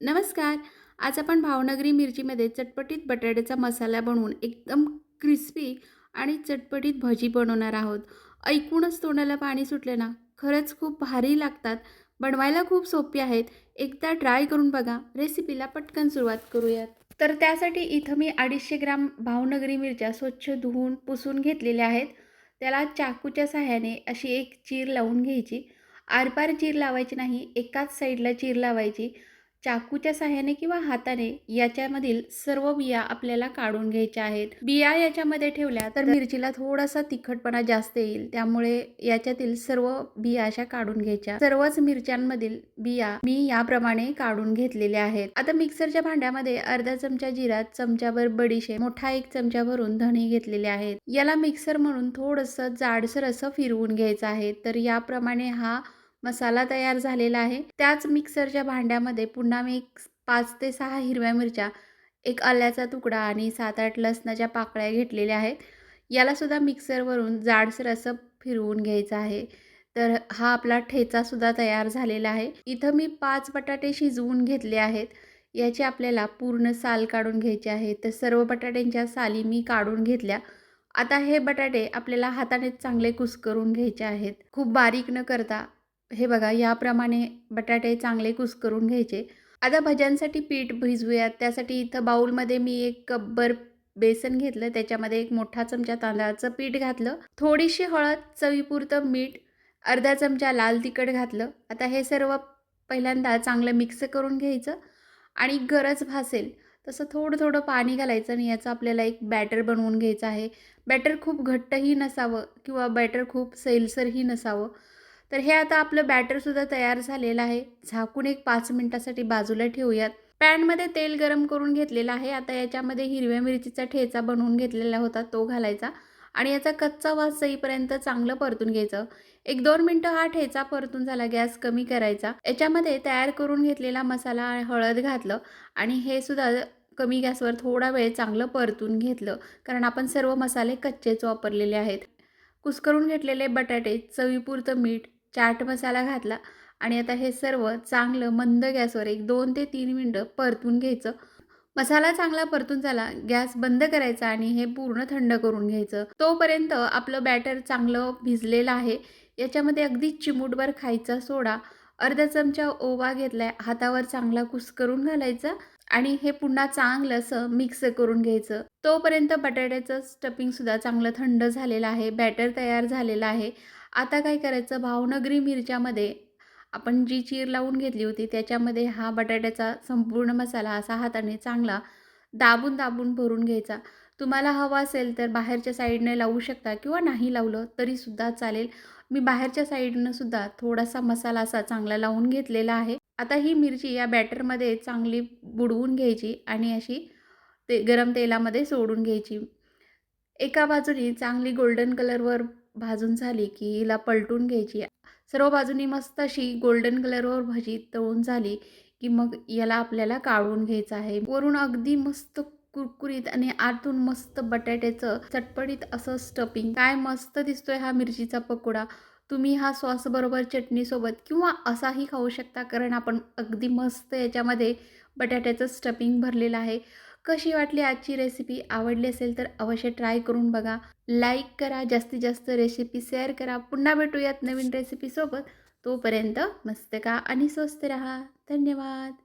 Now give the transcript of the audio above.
नमस्कार. आज आपण भावनगरी मिरचीमध्ये चटपटीत बटाट्याचा मसाला बनवून एकदम क्रिस्पी आणि चटपटीत भजी बनवणार आहोत. ऐकूनच तोंडाला पाणी सुटले ना? खरंच खूप भारी लागतात. बनवायला खूप सोपी आहेत. एकदा ट्राय करून बघा. रेसिपीला पटकन सुरुवात करूयात. तर त्यासाठी इथं मी अडीचशे ग्राम भावनगरी मिरच्या स्वच्छ धुवून पुसून घेतलेल्या आहेत. त्याला चाकूच्या सहाय्याने अशी एक चीर लावून घ्यायची. आरपार चीर लावायची नाही एकाच साईडला चीर लावायची. चाकूच्या सहाय्याने किंवा हाताने याच्यामधील सर्व बिया आपल्याला काढून घ्यायच्या आहेत. बिया याच्यामध्ये ठेवल्या तर मिरचीला थोडासा तिखटपणा जास्त येईल. त्यामुळे याच्यातील सर्व बिया अशा काढून घ्यायच्या. सर्वच मिरच्यांमधील बिया मी याप्रमाणे काढून घेतलेल्या आहेत. आता मिक्सरच्या भांड्यामध्ये अर्धा चमचा जिरा चमचाभर बडीशे मोठा एक चमचा भरून धणे घेतलेले आहेत. याला मिक्सर म्हणून थोडंसं जाडसर असं फिरवून घ्यायचं आहे. तर याप्रमाणे हा मसाला तयार झालेला आहे. त्याच मिक्सरच्या भांड्यामध्ये पुन्हा मी एक पाच ते सहा हिरव्या मिरच्या एक आल्याचा तुकडा आणि सात आठ लसणाच्या पाकळ्या घेतलेल्या आहेत. यालासुद्धा मिक्सरवरून जाडसर असं फिरवून घ्यायचं आहे. तर हा आपला ठेचासुद्धा तयार झालेला आहे. इथं मी पाच बटाटे शिजवून घेतले आहेत. याची आपल्याला पूर्ण साल काढून घ्यायची आहे. तर सर्व बटाट्यांच्या साली मी काढून घेतल्या. आता हे बटाटे आपल्याला हाताने चांगले कुस्करून घ्यायचे आहेत. खूप बारीक न करता हे बघा याप्रमाणे बटाटे चांगले कुसकरून घ्यायचे. आता भज्यांसाठी पीठ भिजवूयात. त्यासाठी इथं बाऊलमध्ये मी एक कब्बर बेसन घेतलं. त्याच्यामध्ये एक मोठा चमचा तांदळाचं पीठ घातलं. थोडीशी हळद चवीपुरतं मीठ अर्धा चमचा लाल तिखट घातलं. आता हे सर्व पहिल्यांदा चांगलं मिक्स करून घ्यायचं. आणि गरज भासेल तसं थोडं थोडं पाणी घालायचं आणि याचं आपल्याला एक बॅटर बनवून घ्यायचं आहे. बॅटर खूप घट्टही नसावं किंवा बॅटर खूप सैलसरही नसावं. तर हे आता आपलं बॅटरसुद्धा तयार झालेलं आहे. झाकून एक पाच मिनटासाठी बाजूला ठेवूयात. पॅनमध्ये तेल गरम करून घेतलेलं आहे. आता याच्यामध्ये हिरव्या मिरचीचा ठेचा बनवून घेतलेला होता तो घालायचा. आणि याचा कच्चा वास जाईपर्यंत चांगलं परतून घ्यायचं. एक दोन मिनटं हा ठेचा परतून झाला. गॅस कमी करायचा. याच्यामध्ये तयार करून घेतलेला मसाला हळद घातलं. आणि हे सुद्धा कमी गॅसवर थोडा वेळ चांगलं परतून घेतलं. कारण आपण सर्व मसाले कच्चेच वापरलेले आहेत. कुस्करून घेतलेले बटाटे चवीपुरतं मीठ चाट मसाला घातला आणि आता हे सर्व चांगलं मंद गॅसवर एक दोन ते तीन मिनटं परतून घ्यायचं. मसाला चांगला परतून झाला गॅस बंद करायचा आणि हे पूर्ण थंड करून घ्यायचं. तोपर्यंत आपलं बॅटर चांगलं भिजलेलं आहे. याच्यामध्ये अगदी चिमूटभर खायचा सोडा अर्धा चमचा ओवा घेतलाय हातावर चांगला कुस करून घालायचा आणि हे पुन्हा चांगलं असं मिक्स करून घ्यायचं. तोपर्यंत बटाट्याचं स्टफिंगसुद्धा चांगलं थंड झालेलं आहे बॅटर तयार झालेलं आहे. आता काय करायचं? भावनगरी मिरच्यामध्ये आपण जी चीर लावून घेतली होती त्याच्यामध्ये हा बटाट्याचा संपूर्ण मसाला असा हाताने चांगला दाबून दाबून भरून घ्यायचा. तुम्हाला हवा असेल तर बाहेरच्या साईडने लावू शकता किंवा नाही लावलं तरीसुद्धा चालेल. मी बाहेरच्या साईडनं सुद्धा थोडासा मसाला असा चांगला लावून घेतलेला आहे. आता ही मिरची या बॅटरमध्ये चांगली बुडवून घ्यायची आणि अशी ते गरम तेलामध्ये सोडून घ्यायची. एका बाजूने चांगली गोल्डन कलरवर भाजून झाली की हिला पलटून घ्यायची. सर्व बाजूनी मस्त अशी गोल्डन कलरवर भजी तळून झाली की मग याला आपल्याला काढून घ्यायचं आहे. वरून अगदी मस्त कुरकुरीत आणि आतून मस्त बटाट्याचं चटपटीत असं स्टफिंग काय मस्त दिसतोय हा मिरचीचा पकोडा. तुम्ही हा सॉसबरोबर चटणीसोबत किंवा असाही खाऊ शकता कारण आपण अगदी मस्त याच्यामध्ये बटाट्याचं स्टफिंग भरलेलं आहे. कशी वाटली आजची रेसिपी आवडली असेल तर अवश्य ट्राय करून बघा. लाईक करा जास्तीत जास्त रेसिपी शेअर करा. पुन्हा भेटूयात नवीन रेसिपीसोबत तोपर्यंत मस्त का आणि स्वस्त रहा. धन्यवाद.